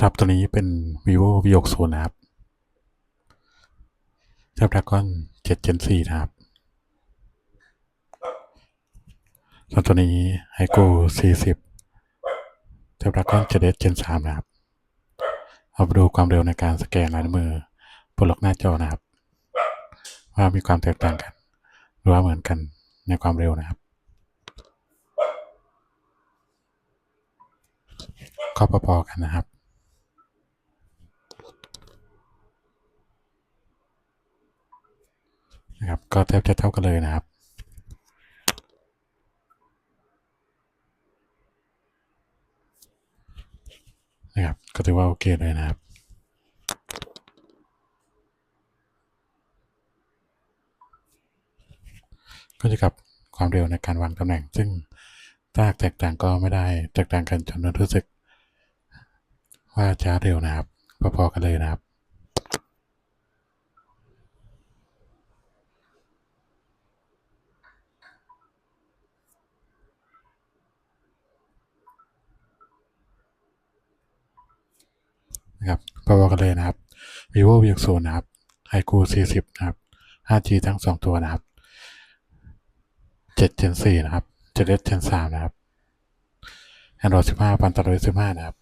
ครับตัวนี้เป็น vivo v 6 0นะครับ Snapdragon 7 Gen 4นะครับส่วนตัวนี้ i q o 40 Snapdragon 7 Gen 3นะครับ เอาไปดูความเร็วในการสแกนลายมือบนล็อกหน้าจอนะครับ ว่ามีความแตกต่างกัน หรือว่าเหมือนกันในความเร็วนะครับก็พอๆกันนะครับ นะครับ ก็แทบจะเท่ากันเลยนะครับนะครับ ก็ถือว่าโอเคเลยนะครับก็จะกับความเร็วในการวางตำแหน่ง ซึ่งถ้ากแตกต่างก็ไม่ได้แตกต่างกันจนรู้สึก ว่าจะเร็วนะครับ พอๆกันเลยนะครับ นะครับพอๆกันเลยนะครับ vivo v 6 0นะครับ iQOO 40นะครับ 5G ทั้ง 2 ตัวนะครับ 7 Gen 4นะครับ7 Gen 3นะครับ Android 15 1 2 1 5นะครับ